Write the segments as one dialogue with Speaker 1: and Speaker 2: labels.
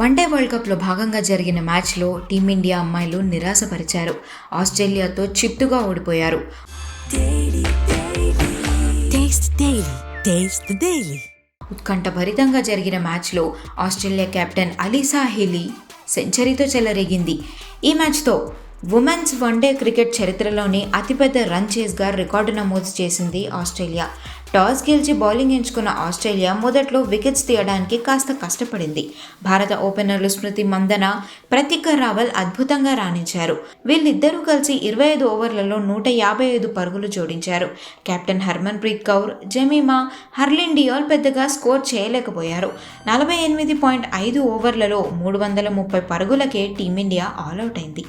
Speaker 1: One day world కప్లో భాగంగా జరిగిన మ్యాచ్లో టీమిండియా అమ్మాయిలు నిరాశపరిచారు. ఆస్ట్రేలియాతో చిత్తుగా ఓడిపోయారు. ఉత్కంఠభరితంగా జరిగిన మ్యాచ్లో ఆస్ట్రేలియా కెప్టెన్ అలీసా హిలీ సెంచరీతో చెలరేగింది. ఈ మ్యాచ్తో ఉమెన్స్ వన్డే క్రికెట్ చరిత్రలోని అతిపెద్ద రన్ చేస్గా రికార్డు నమోదు చేసింది ఆస్ట్రేలియా. టాస్ గెలిచి బౌలింగ్ ఎంచుకున్న ఆస్ట్రేలియా మొదట్లో వికెట్స్ తీయడానికి కాస్త కష్టపడింది. భారత ఓపెనర్లు స్మృతి మందన ప్రతిక రావల్ అద్భుతంగా రాణించారు. వీళ్ళిద్దరూ కలిసి ఇరవై ఐదు ఓవర్లలో నూట యాభై ఐదు పరుగులు జోడించారు. కెప్టెన్ హర్మన్ ప్రీత్ కౌర్ జమీమా హర్లిన్ డియోల్ పెద్దగా స్కోర్ చేయలేకపోయారు. నలభై ఎనిమిది పాయింట్ ఐదు ఓవర్లలో మూడు వందల ముప్పై పరుగులకే టీమిండియా ఆల్అవుట్ అయింది.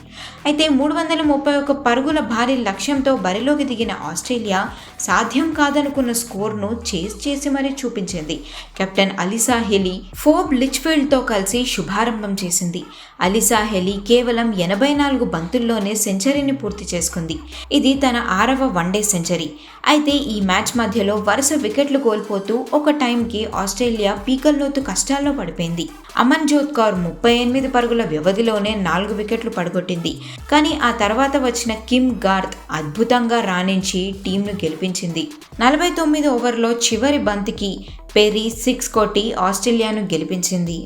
Speaker 1: అయితే మూడు వందల ముప్పై ఒక్క పరుగుల భారీ లక్ష్యంతో బరిలోకి దిగిన ఆస్ట్రేలియా సాధ్యం కాదనుకున్న స్కోర్ను చేజ్ చేసి మరీ చూపించింది. కెప్టెన్ అలిసా హెలీ ఫోబ్ లిచ్ఫీల్డ్తో కలిసి శుభారంభం చేసింది. అలిసా హెలీ కేవలం ఎనభై నాలుగు బంతుల్లోనే సెంచరీని పూర్తి చేసుకుంది. ఇది తన ఆరవ వన్డే సెంచరీ. అయితే ఈ మ్యాచ్ మధ్యలో వరుస వికెట్లు కోల్పోతూ ఒక టైంకి ఆస్ట్రేలియా పీకల్లోతు కష్టాల్లో పడిపోయింది. అమన్ జోత్ కౌర్ ముప్పై ఎనిమిది పరుగుల వ్యవధిలోనే నాలుగు వికెట్లు పడగొట్టింది. కానీ ఆ తర్వాత వచ్చిన కిమ్ గార్త్ అద్భుతంగా రాణించి టీంను గెలిపించింది. నలభై తొమ్మిది పదహైదు ఓవర్లో చివరి బంతికి పెరీ సిక్స్ కొట్టి ఆస్ట్రేలియాను గెలిపించింది.